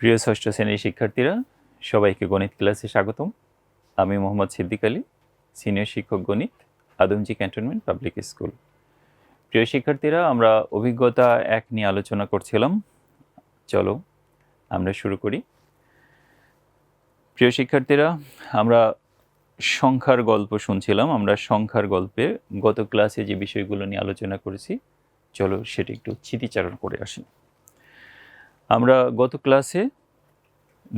প্রিয় ষষ্ঠ শ্রেণির শিক্ষার্থীরা, সবাইকে গণিত ক্লাসে স্বাগতম। আমি মোহাম্মদ সিদ্দিক আলী, সিনিয়র শিক্ষক গণিত, আদমজি ক্যান্টনমেন্ট পাবলিক স্কুল। প্রিয় শিক্ষার্থীরা, আমরা অভিজ্ঞতা এক নিয়ে আলোচনা করছিলাম। চলো আমরা শুরু করি। প্রিয় শিক্ষার্থীরা, আমরা সংখ্যার গল্প শুনছিলাম। আমরা সংখ্যার গল্পে গত ক্লাসে যে বিষয়গুলো নিয়ে আলোচনা করেছি, চলো সেটা একটু স্মৃতিচারণ করে আসি। আমরা গত ক্লাসে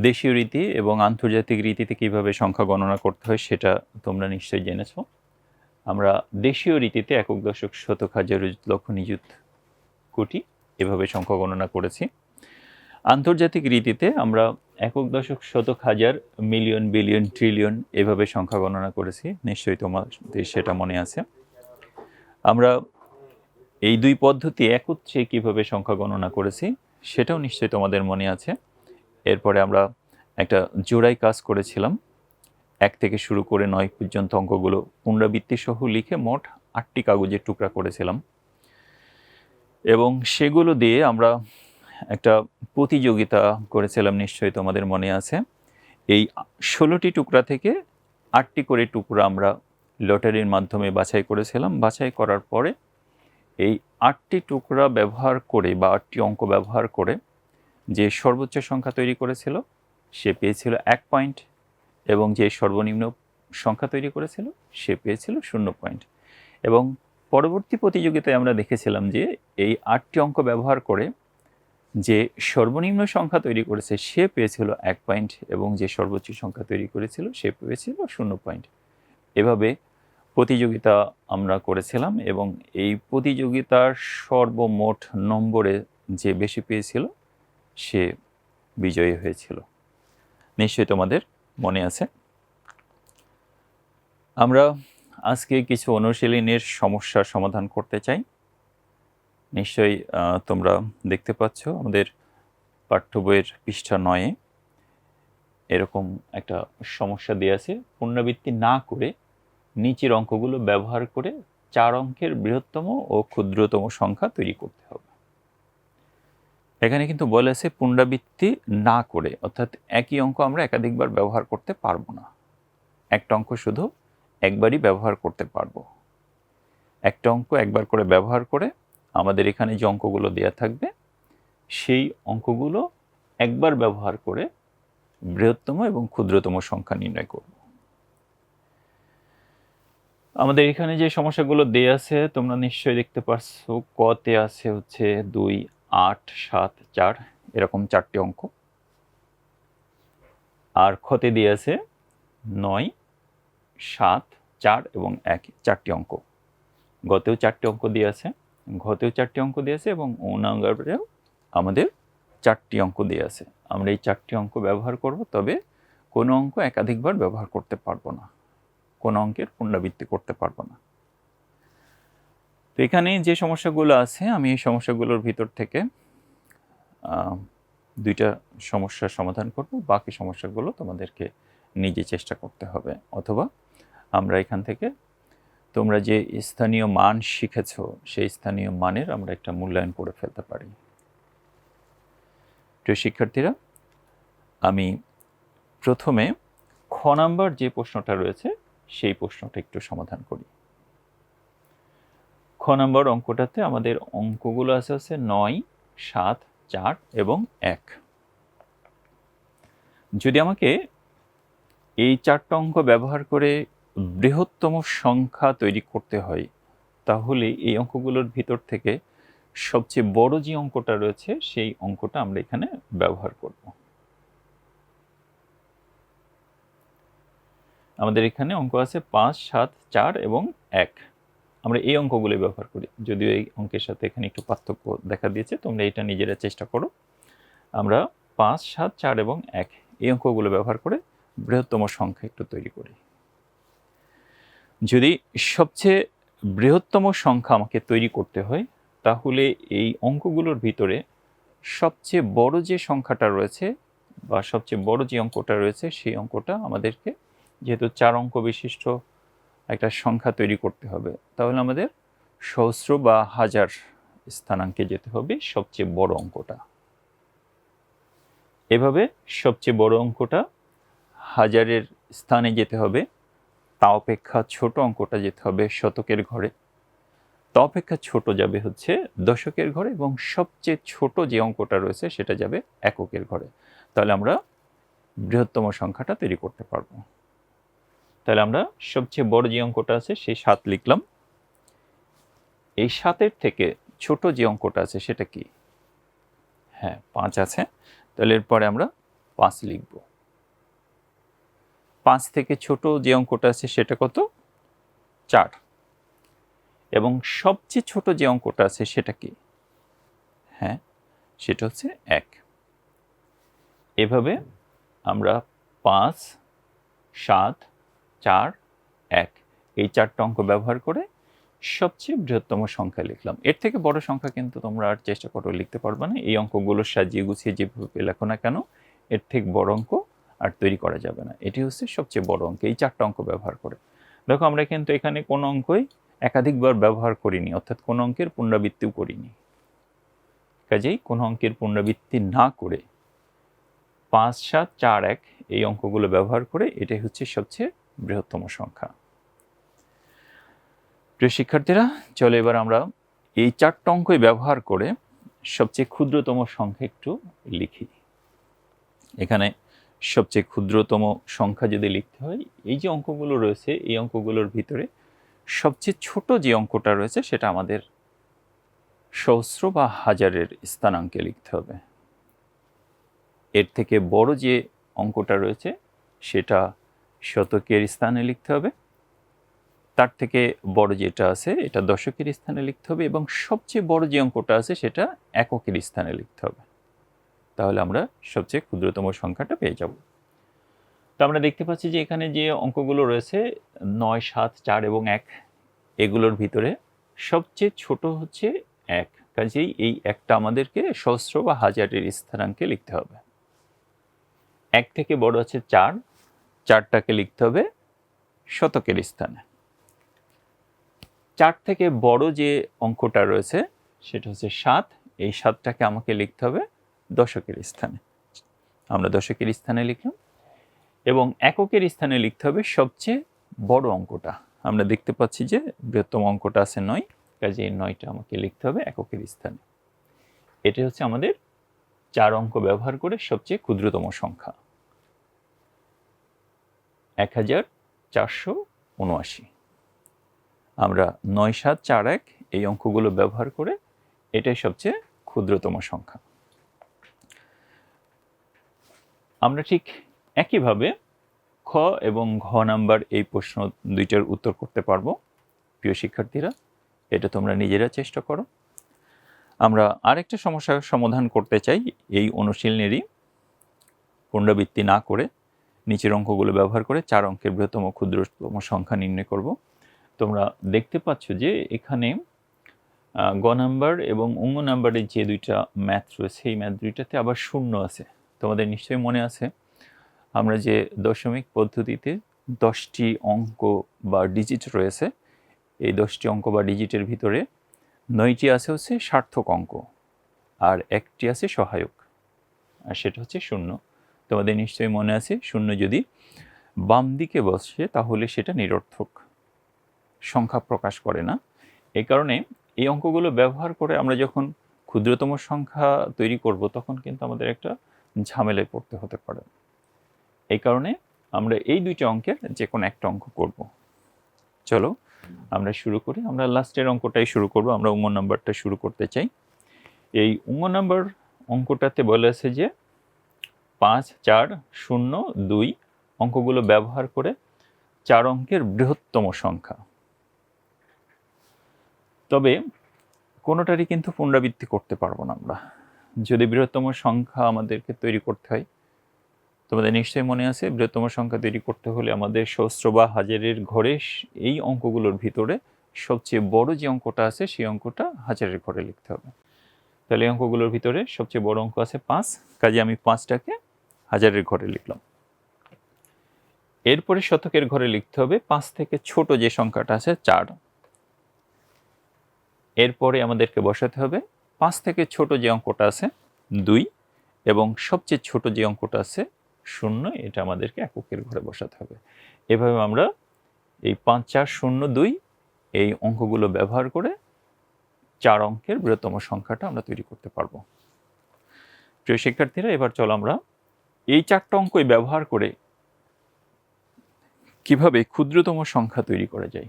দেশীয় রীতি এবং আন্তর্জাতিক রীতিতে কীভাবে সংখ্যা গণনা করতে হয় সেটা তোমরা নিশ্চয়ই জেনেছ। আমরা দেশীয় রীতিতে একক দশক শতক হাজার লক্ষ নিযুত কোটি এভাবে সংখ্যা গণনা করেছি। আন্তর্জাতিক রীতিতে আমরা একক দশক শতক হাজার মিলিয়ন, বিলিয়ন, ট্রিলিয়ন এভাবে সংখ্যা গণনা করেছি। নিশ্চয়ই তোমাদের সেটা মনে আছে। আমরা এই দুই পদ্ধতি একত্রে কীভাবে সংখ্যা গণনা করেছি সেটাও নিশ্চয়ই তোমাদের মনে আছে। এরপরে আমরা একটা জোড়াই কাজ করেছিলাম। এক থেকে শুরু করে নয় পর্যন্ত অঙ্কগুলো পুনরাবৃত্তি সহ লিখে মোট আটটি কাগজের টুকরা করেছিলাম। এবং সেগুলো দিয়ে আমরা একটা প্রতিযোগিতা করেছিলাম নিশ্চয়ই তোমাদের মনে আছে। এই ষোলোটি টুকরা থেকে আটটি করে টুকরা আমরা লটারির মাধ্যমে বাছাই করেছিলাম। বাছাই করার পরে এই আটটি টুকরা ব্যবহার করে বা আটটি অঙ্ক ব্যবহার করে যে সর্বোচ্চ সংখ্যা তৈরি করেছিল, সে পেয়েছিল এক পয়েন্ট এবং যে সর্বনিম্ন সংখ্যা তৈরি করেছিল, সে পেয়েছিল শূন্য পয়েন্ট। এবং পরবর্তী প্রতিযোগিতায় আমরা দেখেছিলাম যে এই আটটি অঙ্ক ব্যবহার করে যে সর্বনিম্ন সংখ্যা তৈরি করেছে, সে পেয়েছিল এক পয়েন্ট এবং যে সর্বোচ্চ সংখ্যা তৈরি করেছিল, সে পেয়েছিল শূন্য পয়েন্ট। এভাবে প্রতিযোগিতা আমরা করেছিলাম এবং এই প্রতিযোগিতার সর্বমোট নম্বরে যে বেশি পেয়েছিল, সে বিজয়ী হয়েছিল। নিশ্চয়ই তোমাদের মনে আছে। আমরা আজকে কিছু অনুশীলনের সমস্যার সমাধান করতে চাই। নিশ্চয়ই তোমরা দেখতে পাচ্ছ আমাদের পাঠ্য বইয়ের পৃষ্ঠা নয়ে এরকম একটা সমস্যা দিয়ে আছে। পুনরাবৃত্তি না করে নিচের অঙ্কগুলো ব্যবহার করে চার অঙ্কের বৃহত্তম ও ক্ষুদ্রতম সংখ্যা তৈরি করতে হবে। এখানে কিন্তু বলে আছে পুনরাবৃত্তি না করে, অর্থাৎ একই অঙ্ক আমরা একাধিকবার ব্যবহার করতে পারব না। একটা অঙ্ক শুধু একবারই ব্যবহার করতে পারব। একটা অঙ্ক একবার করে ব্যবহার করে আমাদের এখানে যে অঙ্কগুলো দেয়া থাকবে, সেই অঙ্কগুলো একবার ব্যবহার করে বৃহত্তম এবং ক্ষুদ্রতম সংখ্যা নির্ণয় করব। আমাদের এখানে যে সমস্যাগুলো দেয়া আছে, তোমরা নিশ্চয়ই দেখতে পারছ, কতে আছে হচ্ছে দুই, আট, সাত, চার, এরকম চারটি অঙ্ক। আর ক্ষতে দিয়ে আছে নয়, সাত, চার এবং এক, চারটি অঙ্ক। গতেও চারটি অঙ্ক দিয়ে আছে, ঘতেও চারটি অঙ্ক দিয়ে আছে এবং অনাঙ্গারেও আমাদের চারটি অঙ্ক দিয়ে আছে। আমরা এই চারটি অঙ্ক ব্যবহার করব, তবে কোনো অঙ্ক একাধিকবার ব্যবহার করতে পারব না। কোনো অঙ্কের পুনরাবৃত্তি করতে পারব না। তো এখানে যে সমস্যাগুলো আছে, আমি এই সমস্যাগুলোর ভিতর থেকে দুইটা সমস্যার সমাধান করব। বাকি সমস্যাগুলো তোমাদেরকে নিজে চেষ্টা করতে হবে। অথবা আমরা এখান থেকে তোমরা যে স্থানীয় মান শিখেছ, সেই স্থানীয় মানের আমরা একটা মূল্যায়ন করে ফেলতে পারি। প্রিয় শিক্ষার্থীরা, আমি প্রথমে খ নাম্বার যে প্রশ্নটা রয়েছে সেই প্রশ্নটা একটু সমাধান করি। খ নম্বর অঙ্কটাতে আমাদের অঙ্কগুলো আছে হচ্ছে নয়, সাত, চার এবং এক। যদি আমাকে এই চারটা অঙ্ক ব্যবহার করে বৃহত্তম সংখ্যা তৈরি করতে হয়, তাহলে এই অঙ্কগুলোর ভিতর থেকে সবচেয়ে বড় যে অঙ্কটা রয়েছে, সেই অঙ্কটা আমরা এখানে ব্যবহার করব। আমাদের এখানে অঙ্ক আছে পাঁচ, সাত, চার এবং এক। আমরা এই অঙ্কগুলো ব্যবহার করি। যদিও এই অঙ্কের সাথে এখানে একটু পার্থক্য দেখা দিয়েছে, তোমরা এটা নিজেরা চেষ্টা করো। আমরা পাঁচ, সাত, চার এবং এক এই অঙ্কগুলো ব্যবহার করে বৃহত্তম সংখ্যা একটু তৈরি করি। যদি সবচেয়ে বৃহত্তম সংখ্যা আমাকে তৈরি করতে হয়, তাহলে এই অঙ্কগুলোর ভিতরে সবচেয়ে বড় যে সংখ্যাটা রয়েছে বা সবচেয়ে বড় যে অঙ্কটা রয়েছে, সেই অঙ্কটা আমাদেরকে যেহেতু চার অঙ্ক বিশিষ্ট একটা সংখ্যা তৈরি করতে হবে, তাহলে আমাদের সহস্র বা হাজার স্থানাঙ্কে যেতে হবে সবচেয়ে বড় অঙ্কটা। এভাবে সবচেয়ে বড় অঙ্কটা হাজারের স্থানে যেতে হবে, তা অপেক্ষা ছোট অঙ্কটা যেতে হবে শতকের ঘরে। তা অপেক্ষা ছোট যাবে হচ্ছে দশকের ঘরে এবং সবচেয়ে ছোট যে অঙ্কটা রয়েছে সেটা যাবে এককের ঘরে। তাহলে আমরা বৃহত্তম সংখ্যাটা তৈরি করতে পারব। তাহলে আমরা সবচেয়ে বড় যে অঙ্কটা আছে, সেই সাত লিখলাম। এই সাতের থেকে ছোট যে অঙ্কটা আছে, সেটা কি? হ্যাঁ পাঁচ আছে। তাহলে এরপরে আমরা পাঁচ লিখব। পাঁচ থেকে ছোট যে অঙ্কটা আছে, সেটা কত? চার। এবং সবচেয়ে ছোট যে অঙ্কটা আছে, সেটা কি? হ্যাঁ সেটা হচ্ছে এক। এভাবে আমরা পাঁচ, সাত চার, এক। এই চারটা অঙ্ক ব্যবহার করে সবচেয়ে বৃহত্তম সংখ্যা লিখলাম। এর থেকে বড় সংখ্যা কিন্তু তোমরা আর চেষ্টা করো লিখতে পারবে না। এই অঙ্কগুলো সাজিয়ে গুছিয়ে যেভাবে লেখো না কেন, এর থেকে বড় অঙ্ক আর তৈরি করা যাবে না। এটি হচ্ছে সবচেয়ে বড় অঙ্ক, এই চারটা অঙ্ক ব্যবহার করে। দেখো, আমরা কিন্তু এখানে কোনো অঙ্কই একাধিকবার ব্যবহার করিনি, অর্থাৎ কোনো অঙ্কের পুনরাবৃত্তিও করিনি। কাজেই কোনো অঙ্কের পুনরাবৃত্তি না করে পাঁচ, সাত, চার, এক এই অঙ্কগুলো ব্যবহার করে এটাই হচ্ছে সবচেয়ে বৃহত্তম সংখ্যা। প্রিয় শিক্ষার্থীরা, চলো এবার আমরা এই চারটা অঙ্কই ব্যবহার করে সবচেয়ে ক্ষুদ্রতম সংখ্যা একটু লিখি। এখানে সবচেয়ে ক্ষুদ্রতম সংখ্যা যদি লিখতে হয়, এই যে অঙ্কগুলো রয়েছে, এই অঙ্কগুলোর ভিতরে সবচেয়ে ছোট যে অঙ্কটা রয়েছে, সেটা আমাদের সহস্র বা হাজারের স্থানাঙ্কে লিখতে হবে। এর থেকে বড় যে অঙ্কটা রয়েছে, সেটা শতকের স্থানে লিখতে হবে। তার থেকে বড় যেটা আছে, এটা দশকের স্থানে লিখতে হবে এবং সবচেয়ে বড় যে অঙ্কটা আছে, সেটা এককের স্থানে লিখতে হবে। তাহলে আমরা সবচেয়ে ক্ষুদ্রতম সংখ্যাটা পেয়ে যাব। তো আমরা দেখতে পাচ্ছি যে এখানে যে অঙ্কগুলো রয়েছে, নয়, সাত, চার এবং এক, এগুলোর ভিতরে সবচেয়ে ছোট হচ্ছে এক। কাজেই এই একটা আমাদেরকে সহস্র বা হাজারের স্থানাঙ্কে লিখতে হবে। এক থেকে বড় আছে চার চারটাকে লিখতে হবে শতকের স্থানে। চার থেকে বড় যে অঙ্কটা রয়েছে, সেটা হচ্ছে সাত। এই সাতটাকে আমাকে লিখতে হবে দশকের স্থানে। আমরা দশকের স্থানে লিখলাম এবং এককের স্থানে লিখতে হবে সবচেয়ে বড় অঙ্কটা। আমরা দেখতে পাচ্ছি যে বৃহত্তম অঙ্কটা আছে নয় কাজে এই নয়টা আমাকে লিখতে হবে এককের স্থানে। এটা হচ্ছে আমাদের চার অঙ্ক ব্যবহার করে সবচেয়ে ক্ষুদ্রতম সংখ্যা। এক হাজার চারশো উনআশি। আমরা নয় সাত চার এক এই অঙ্কগুলো ব্যবহার করে এটাই সবচেয়ে ক্ষুদ্রতম সংখ্যা। আমরা ঠিক একইভাবে খ এবং ঘ নাম্বার এই প্রশ্ন দুইটার উত্তর করতে পারব। প্রিয় শিক্ষার্থীরা, এটা তোমরা নিজেরা চেষ্টা করো। আমরা আরেকটা সমস্যার সমাধান করতে চাই এই অনুশীলনেরই। পুনরাবৃত্তি না করে নিচের অঙ্কগুলো ব্যবহার করে চার অঙ্কের বৃহত্তম ক্ষুদ্রতম সংখ্যা নির্ণয় করব। তোমরা দেখতে পাচ্ছ যে এখানে গ নাম্বার এবং অঙ্গ নাম্বারের যে দুইটা ম্যাথ রয়েছে এই ম্যাথ দুইটাতে আবার শূন্য আছে। তোমাদের নিশ্চয়ই মনে আছে, আমরা যে দশমিক পদ্ধতিতে দশটি অঙ্ক বা ডিজিট রয়েছে, এই দশটি অঙ্ক বা ডিজিটের ভিতরে নয়টি আছে হচ্ছে সার্থক অঙ্ক, আর একটি আছে সহায়ক, আর সেটা হচ্ছে শূন্য। তোমাদের নিশ্চয়ই মনে আছে, শূন্য যদি বাম দিকে বসে তাহলে সেটা নিরর্থক। সংখ্যা প্রকাশ করে না। এই কারণে এই অঙ্কগুলো ব্যবহার করে আমরা যখন ক্ষুদ্রতম সংখ্যা তৈরি করব, তখন কিন্তু আমাদের একটা ঝামেলায় পড়তে হতে পারে। এই কারণে আমরা এই দুইটা অঙ্কের যে কোনো একটা অঙ্ক করব। চলো, আমরা শুরু করি। আমরা লাস্টের অঙ্কটাই শুরু করব। আমরা উঙ্গ নাম্বারটা শুরু করতে চাই। এই উঙ্গ নাম্বার অঙ্কটাতে বলে আছে যে পাঁচ চার শূন্য দুই অঙ্কগুলো ব্যবহার করে চার অঙ্কের বৃহত্তম সংখ্যা। তবে কোনোটারই কিন্তু পুনরাবৃত্তি করতে পারব না আমরা। যদি বৃহত্তম সংখ্যা আমাদেরকে তৈরি করতে হয়, তোমাদের নিশ্চয়ই মনে আছে, বৃহত্তম সংখ্যা তৈরি করতে হলে আমাদের সহস্র বা হাজারের ঘরে এই অঙ্কগুলোর ভিতরে সবচেয়ে বড় যে অঙ্কটা আছে, সেই অঙ্কটা হাজারের ঘরে লিখতে হবে। তাহলে অঙ্কগুলোর ভিতরে সবচেয়ে বড় অঙ্ক আছে পাঁচ, কাজে আমি পাঁচটাকে হাজারের ঘরে লিখলাম। এরপরে শতকের ঘরে লিখতে হবে পাঁচ থেকে ছোট যে সংখ্যাটা আছে চার। এরপরে আমাদেরকে বসাতে হবে পাঁচ থেকে ছোট যে অঙ্কটা আছে দুই এবং সবচেয়ে ছোট যে অঙ্কটা আছে শূন্য, এটা আমাদেরকে এককের ঘরে বসাতে হবে। এভাবে আমরা এই পাঁচ, চার, শূন্য, দুই এই অঙ্কগুলো ব্যবহার করে চার অঙ্কের বৃহত্তম সংখ্যাটা আমরা তৈরি করতে পারব। প্রিয় শিক্ষার্থীরা, এবার চলো আমরা এই চারটা অঙ্কই ব্যবহার করে কীভাবে ক্ষুদ্রতম সংখ্যা তৈরি করা যায়।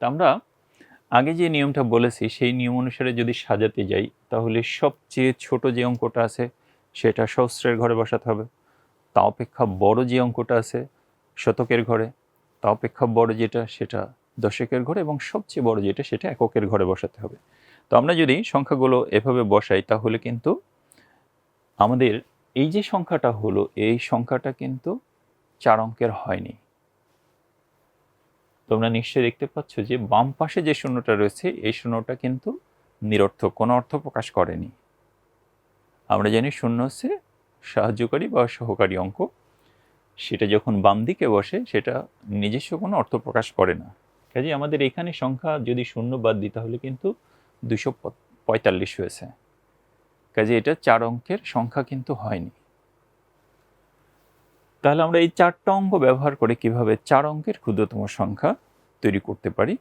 তা আমরা আগে যে নিয়মটা বলেছি, সেই নিয়ম অনুসারে যদি সাজাতে যাই, তাহলে সবচেয়ে ছোট যে অঙ্কটা আছে, সেটা সহস্রের ঘরে বসাতে হবে। তা অপেক্ষা বড় যে অঙ্কটা আছে, শতকের ঘরে। তা অপেক্ষা বড় যেটা, সেটা দশকের ঘরে এবং সবচেয়ে বড় যেটা, সেটা এককের ঘরে বসাতে হবে। তো আমরা যদি সংখ্যাগুলো এভাবে বসাই, তাহলে কিন্তু আমাদের এই যে সংখ্যাটা হলো, এই সংখ্যাটা কিন্তু চার অঙ্কের হয়নি। তোমরা নিশ্চয়ই দেখতে পাচ্ছ যে বাম পাশে যে শূন্যটা রয়েছে, এই শূন্যটা কিন্তু নিরর্থক, কোনো অর্থ প্রকাশ করেনি। আমরা জানি শূন্য হচ্ছে সাহায্যকারী বা সহকারী অঙ্ক। সেটা যখন বাম দিকে বসে, সেটা নিজস্ব কোনো অর্থ প্রকাশ করে না। কাজে আমাদের এখানে সংখ্যা যদি শূন্য বাদ দিই, তাহলে কিন্তু দুশো পঁয়তাল্লিশ হয়েছে। কাজে এটা চার অঙ্কের সংখ্যা কিন্তু হয়নি। তাহলে আমরা এই চারটা অঙ্ক ব্যবহার করে কীভাবে চার অঙ্কের ক্ষুদ্রতম সংখ্যা তৈরি করতে পারি?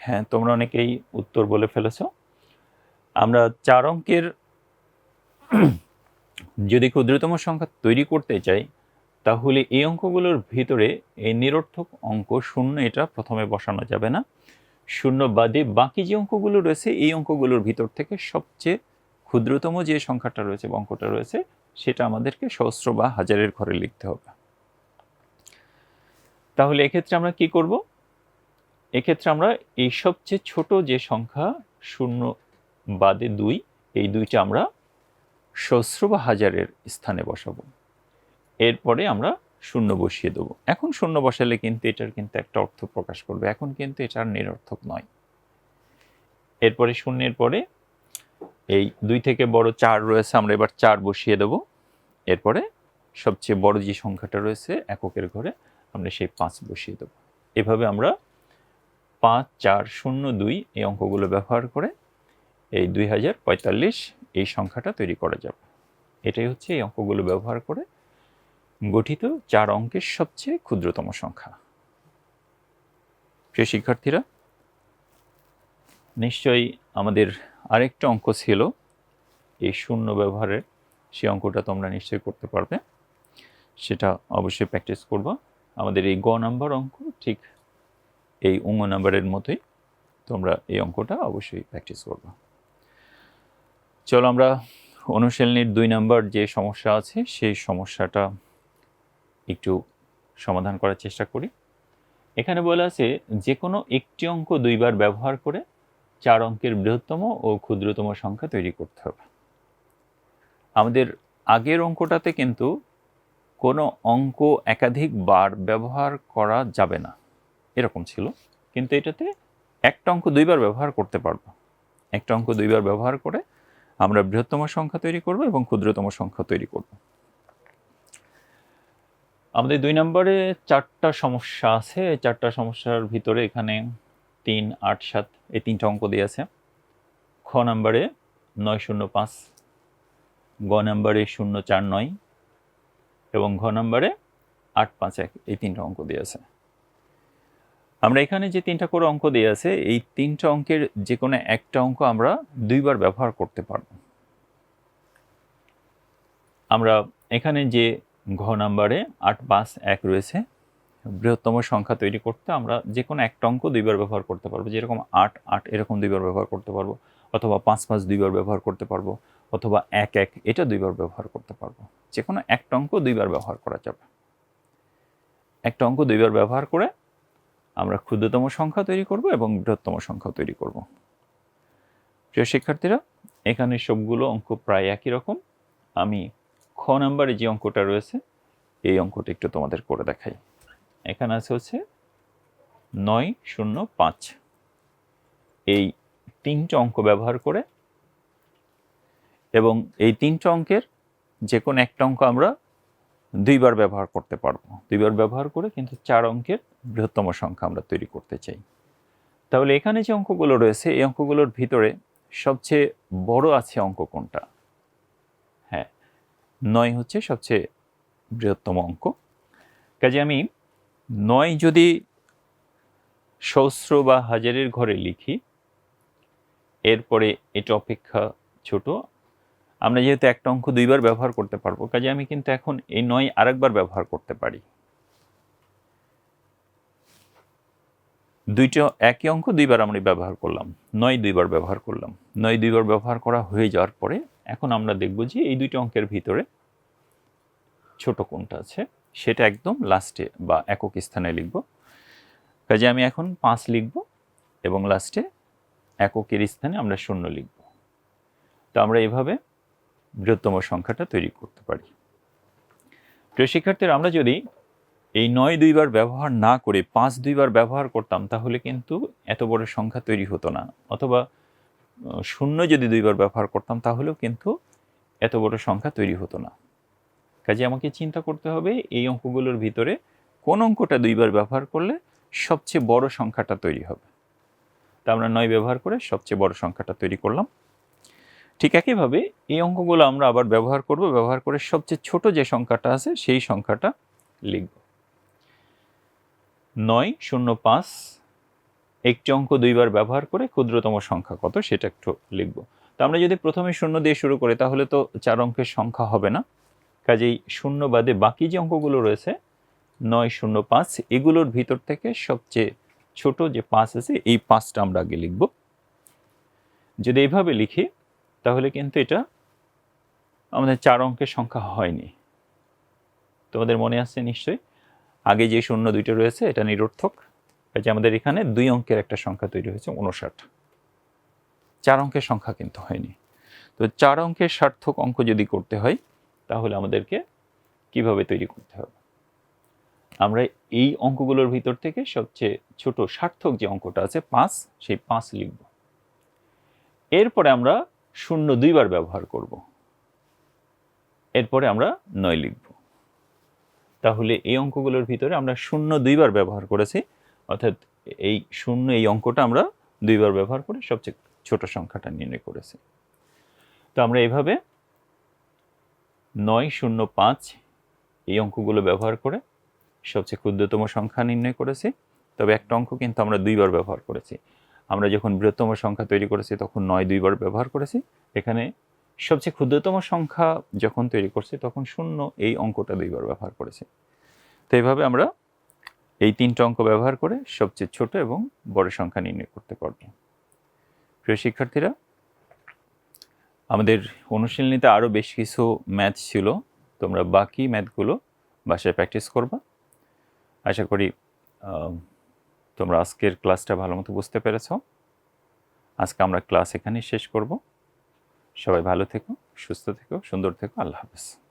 হ্যাঁ তোমরা অনেকেই উত্তর বলে ফেলেছ। আমরা চার অঙ্কের যদি ক্ষুদ্রতম সংখ্যা তৈরি করতে চাই, তাহলে এই অঙ্কগুলোর ভিতরে এই নিরর্থক অঙ্ক শূন্য এটা প্রথমে বসানো যাবে না। শূন্য বাদে বাকি যে অঙ্কগুলো রয়েছে, এই অঙ্কগুলোর ভিতর থেকে সবচেয়ে ক্ষুদ্রতম যে সংখ্যাটা রয়েছে অঙ্কটা রয়েছে, সেটা আমাদেরকে সহস্র বা হাজারের ঘরে লিখতে হবে। তাহলে এক্ষেত্রে আমরা কি করব? এক্ষেত্রে আমরা এই সবচেয়ে ছোট যে সংখ্যা, শূন্য বাদে দুই, এই দুইটা আমরা সহস্র বা হাজারের স্থানে বসাবো। এরপরে আমরা শূন্য বসিয়ে দেবো। এখন শূন্য বসালে কিন্তু এটার কিন্তু একটা অর্থ প্রকাশ করবে। এখন কিন্তু এটার নিরর্থক নয়। এরপরে শূন্যের পরে এই দুই থেকে বড় চার রয়েছে, আমরা এবার চার বসিয়ে দেব। এরপরে সবচেয়ে বড় যে সংখ্যাটা রয়েছে, এককের ঘরে আমরা সেই পাঁচ বসিয়ে দেব। এভাবে আমরা পাঁচ, চার, শূন্য, দুই এই অঙ্কগুলো ব্যবহার করে এই দুই হাজার পঁয়তাল্লিশ এই সংখ্যাটা তৈরি করা যাবে। এটাই হচ্ছে এই অঙ্কগুলো ব্যবহার করে গঠিত, চার অঙ্কের সবচেয়ে ক্ষুদ্রতম সংখ্যা। প্রিয় শিক্ষার্থীরা, নিশ্চয়ই আমাদের আরেকটা অঙ্ক ছিল, এই শূন্য ব্যবহারের, সেই অঙ্কটা তোমরা নিশ্চয়ই করতে পারবে। সেটা অবশ্যই প্র্যাকটিস করবা। আমাদের এই গ নাম্বার অঙ্ক, ঠিক এই উঙ্গ নাম্বারের মতোই তোমরা এই অঙ্কটা অবশ্যই প্র্যাকটিস করবা। চলো আমরা অনুশীলনীর দুই নাম্বার যে সমস্যা আছে, সেই সমস্যাটা একটু সমাধান করার চেষ্টা করি। এখানে বলা আছে যে কোনো একটি অঙ্ক দুইবার ব্যবহার করে চার অঙ্কের বৃহত্তম ও ক্ষুদ্রতম সংখ্যা তৈরি করতে হবে। আমাদের আগের অঙ্কটাতে কিন্তু কোনো অঙ্ক একাধিক বার ব্যবহার করা যাবে না। এরকম ছিল। কিন্তু এটাতে একটা অঙ্ক দুইবার ব্যবহার করতে পারব। একটা অঙ্ক দুইবার ব্যবহার করে আমরা বৃহত্তম সংখ্যা তৈরি করব এবং ক্ষুদ্রতম সংখ্যা তৈরি করব। আমাদের দুই নম্বরে চারটা সমস্যা আছে। চারটা সমস্যার ভিতরে এখানে তিন, আট, সাত, এই তিনটা অঙ্ক দিয়ে আছে। খ নাম্বারে নয়, শূন্য, পাঁচ, গ নাম্বারে শূন্য, চার, নয় এবং ঘ নাম্বারে আট, পাঁচ, এক, এই তিনটা অঙ্ক দিয়ে আছে। আমরা এখানে যে তিনটা করে অঙ্ক দিয়ে আছে, এই তিনটা অঙ্কের যে কোনো একটা অঙ্ক আমরা দুইবার ব্যবহার করতে পারব। আমরা এখানে যে ঘ নাম্বারে আট পাঁচ এক রয়েছে। বৃহত্তম সংখ্যা তৈরি করতে আমরা যে কোনো একটা অঙ্ক দুইবার ব্যবহার করতে পারব। যেরকম আট আট এরকম দুইবার ব্যবহার করতে পারব। অথবা পাঁচ পাঁচ দুইবার ব্যবহার করতে পারব। অথবা এক এক এটা দুইবার ব্যবহার করতে পারব। যে কোনো একটা অঙ্ক দুইবার ব্যবহার করা যাবে। একটা অঙ্ক দুইবার ব্যবহার করে আমরা ক্ষুদ্রতম সংখ্যা তৈরি করব এবং বৃহত্তম সংখ্যা তৈরি করব। প্রিয় শিক্ষার্থীরা, এখানে সবগুলো অঙ্ক প্রায় একই রকম। আমি খ নাম্বারে যে অঙ্কটা রয়েছে, এই অঙ্কটা একটু তোমাদের করে দেখাই। এখানে আছে হচ্ছে নয় শূন্য পাঁচ। এই তিনটা অঙ্ক ব্যবহার করে এবং এই তিনটা অঙ্কের যে কোনো একটা অঙ্ক আমরা দুইবার ব্যবহার করতে পারব। দুইবার ব্যবহার করে কিন্তু চার অঙ্কের বৃহত্তম সংখ্যা আমরা তৈরি করতে চাই। তাহলে এখানে যে অঙ্কগুলো রয়েছে, এই অঙ্কগুলোর ভিতরে সবচেয়ে বড় আছে অঙ্ক কোনটা? নয় হচ্ছে সবচেয়ে বৃহত্তম অঙ্ক। কাজে আমি নয় যদি সহস্র বা হাজারের ঘরে লিখি, এরপরে এটা অপেক্ষা ছোট। আমরা যেহেতু একটা অঙ্ক দুইবার ব্যবহার করতে পারব, কাজে আমি কিন্তু এখন এই নয় আরেকবার ব্যবহার করতে পারি। দুইটা, একই অঙ্ক দুইবার আমরা ব্যবহার করলাম। নয় দুইবার ব্যবহার করলাম। নয় দুইবার ব্যবহার করা হয়ে যাওয়ার পরে এখন আমরা দেখব যে এই দুইটা অঙ্কের ভিতরে ছোট কোনটা আছে, সেটা একদম লাস্টে বা একক স্থানে লিখব। কাজে আমি এখন পাঁচ লিখব এবং লাস্টে এককের স্থানে আমরা শূন্য লিখব। তো আমরা এভাবে বৃহত্তম সংখ্যাটা তৈরি করতে পারি। প্রিয় শিক্ষার্থীরা, আমরা যদি এই নয় দুইবার ব্যবহার না করে পাঁচ দুইবার ব্যবহার করতাম, তাহলে কিন্তু এত বড় সংখ্যা তৈরি হতো না। অথবা শূন্য যদি দুইবার ব্যবহার করতাম, তাহলেও কিন্তু এত বড় সংখ্যা তৈরি হতো না। কাজে আমাকে চিন্তা করতে হবে, এই অঙ্কগুলোর ভিতরে কোন অঙ্কটা দুইবার ব্যবহার করলে সবচেয়ে বড় সংখ্যাটা তৈরি হবে? তা আমরা নয় ব্যবহার করে সবচেয়ে বড় সংখ্যাটা তৈরি করলাম। ঠিক একইভাবে এই অঙ্কগুলো আমরা আবার ব্যবহার করব, ব্যবহার করে সবচেয়ে ছোট যে সংখ্যাটা আছে, সেই সংখ্যাটা লিখব। নয়, শূন্য পাঁচ, একটি অঙ্ক দুইবার ব্যবহার করে ক্ষুদ্রতম সংখ্যা কত সেটা একটু লিখব। তো আমরা যদি প্রথমে শূন্য দিয়ে শুরু করি, তাহলে তো চার অঙ্কের সংখ্যা হবে না। কাজেই শূন্য বাদে বাকি যে অঙ্কগুলো রয়েছে, নয়, শূন্য পাঁচ, এগুলোর ভিতর থেকে সবচেয়ে ছোট যে পাঁচ আছে, এই পাঁচটা আমরা আগে লিখব। যদি এইভাবে লিখি, তাহলে কিন্তু এটা আমাদের চার অঙ্কের সংখ্যা হয়নি। তোমাদের মনে আছে নিশ্চয়ই? আগে যে শূন্য দুইটা রয়েছে, এটা নিরর্থক। কাজে আমাদের এখানে দুই অঙ্কের একটা সংখ্যা তৈরি হয়েছে, উনষাট। চার অঙ্কের সংখ্যা কিন্তু হয়নি। তো চার অঙ্কের সার্থক অঙ্ক যদি করতে হয়, তাহলে আমাদেরকে কীভাবে তৈরি করতে হবে? আমরা এই অঙ্কগুলোর ভিতর থেকে সবচেয়ে ছোট সার্থক যে অঙ্কটা আছে, পাঁচ, সেই পাঁচ লিখব। এরপরে আমরা শূন্য দুইবার ব্যবহার করব। এরপরে আমরা নয় লিখব। তাহলে এই অঙ্কগুলোর ভিতরে আমরা শূন্য দুইবার ব্যবহার করেছি। অর্থাৎ এই শূন্য, এই অঙ্কটা আমরা দুইবার ব্যবহার করে সবচেয়ে ছোট সংখ্যাটা নির্ণয় করেছি। তো আমরা এভাবে নয়, শূন্য, পাঁচ এই অঙ্কগুলো ব্যবহার করে সবচেয়ে ক্ষুদ্রতম সংখ্যা নির্ণয় করেছি। তবে একটা অঙ্ক কিন্তু আমরা দুইবার ব্যবহার করেছি। আমরা যখন বৃহত্তম সংখ্যা তৈরি করেছি তখন নয় দুইবার ব্যবহার করেছি। এখানে সবচেয়ে ক্ষুদ্রতম সংখ্যা যখন তৈরি করছে, তখন শূন্য এই অঙ্কটা দুইবার ব্যবহার করেছে। তো এইভাবে আমরা এই তিনটা অঙ্ক ব্যবহার করে সবচেয়ে ছোট এবং বড় সংখ্যা নির্ণয় করতে পারব। প্রিয় শিক্ষার্থীরা, আমাদের অনুশীলনীতে আরও বেশ কিছু ম্যাথ ছিল। তোমরা বাকি ম্যাথগুলো বাসায় প্র্যাকটিস করবা। আশা করি তোমরা আজকের ক্লাসটা ভালো মতো বুঝতে পেরেছ। আজকে আমরা ক্লাস এখানেই শেষ করব। সবাই ভালো থেকো সুস্থ থেকো সুন্দর থেকো আল্লাহ হাফেজ।